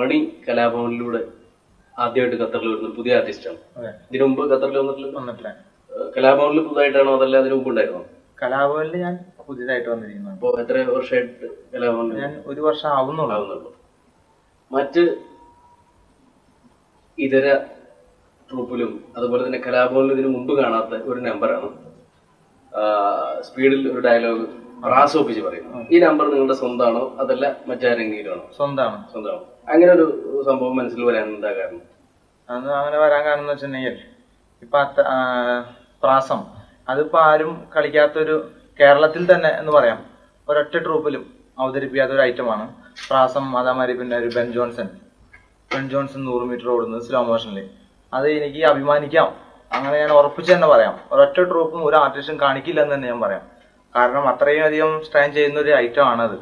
മണി കലാഭവനിലൂടെ ആദ്യമായിട്ട് ഖത്തറിൽ വരുന്ന പുതിയ ആർട്ടിസ്റ്റാണ് ഇതിനു മുമ്പ് ഖത്തറിൽ വന്നിട്ടില്ല? വന്നിട്ടില്ല. കലാഭവനിൽ പുതുതായിട്ടാണോ അതല്ല അതിനു മുമ്പ് ഉണ്ടായിരുന്നോ? കലാഭവനിൽ ഞാൻ പുതിയതായിട്ട് വന്നിരിക്കുന്നു അപ്പോ എത്ര വർഷമായിട്ട് കലാഭവനിൽ ഞാൻ ഒരു വർഷം ആവുന്നുള്ളൂ. ആവുന്നുള്ളൂ. മറ്റ് ഇതര ട്രൂപ്പിലും അതുപോലെ തന്നെ കലാഭവനിലും ഇതിനു മുമ്പ് കാണാത്ത ഒരു നമ്പറാണ് സ്പീഡിൽ ഒരു ഡയലോഗ് റാസ് ഒപ്പിച്ച് പറയുന്നു ഈ നമ്പർ നിങ്ങളുടെ സ്വന്തമാണോ? അതല്ല മറ്റാരെങ്കിലും ആണോ സ്വന്തമാണ്. സ്വന്തമാണോ? അങ്ങനെ ഒരു സംഭവം മനസ്സിൽ വരാൻ എന്താ കാരണം? അത് അങ്ങനെ വരാൻ കാരണം എന്ന് വെച്ചിട്ടുണ്ടെങ്കിൽ ഇപ്പൊ പ്രാസം. അതിപ്പോ ആരും കളിക്കാത്തൊരു കേരളത്തിൽ തന്നെ എന്ന് പറയാം. ഒരൊറ്റ ട്രൂപ്പിലും അവതരിപ്പിക്കാത്ത ഒരു ഐറ്റമാണ് പ്രാസം അതേമാതിരി പിന്നെ ഒരു ബെൻ ജോൺസൺ. ബെൻ ജോൺസൺ നൂറ് മീറ്റർ ഓടുന്നത് സ്ലോ മോഷനിൽ അത് എനിക്ക് അഭിമാനിക്കാം. അങ്ങനെ ഞാൻ ഉറപ്പിച്ച് തന്നെ പറയാം. ഒരൊറ്റ ട്രൂപ്പും ഒരു ആർട്ടിസ്റ്റും കാണിക്കില്ല എന്ന് തന്നെ ഞാൻ പറയാം. കാരണം അത്രയും അധികം സ്ട്രെയിൻ ചെയ്യുന്ന ഒരു ഐറ്റം ആണത്.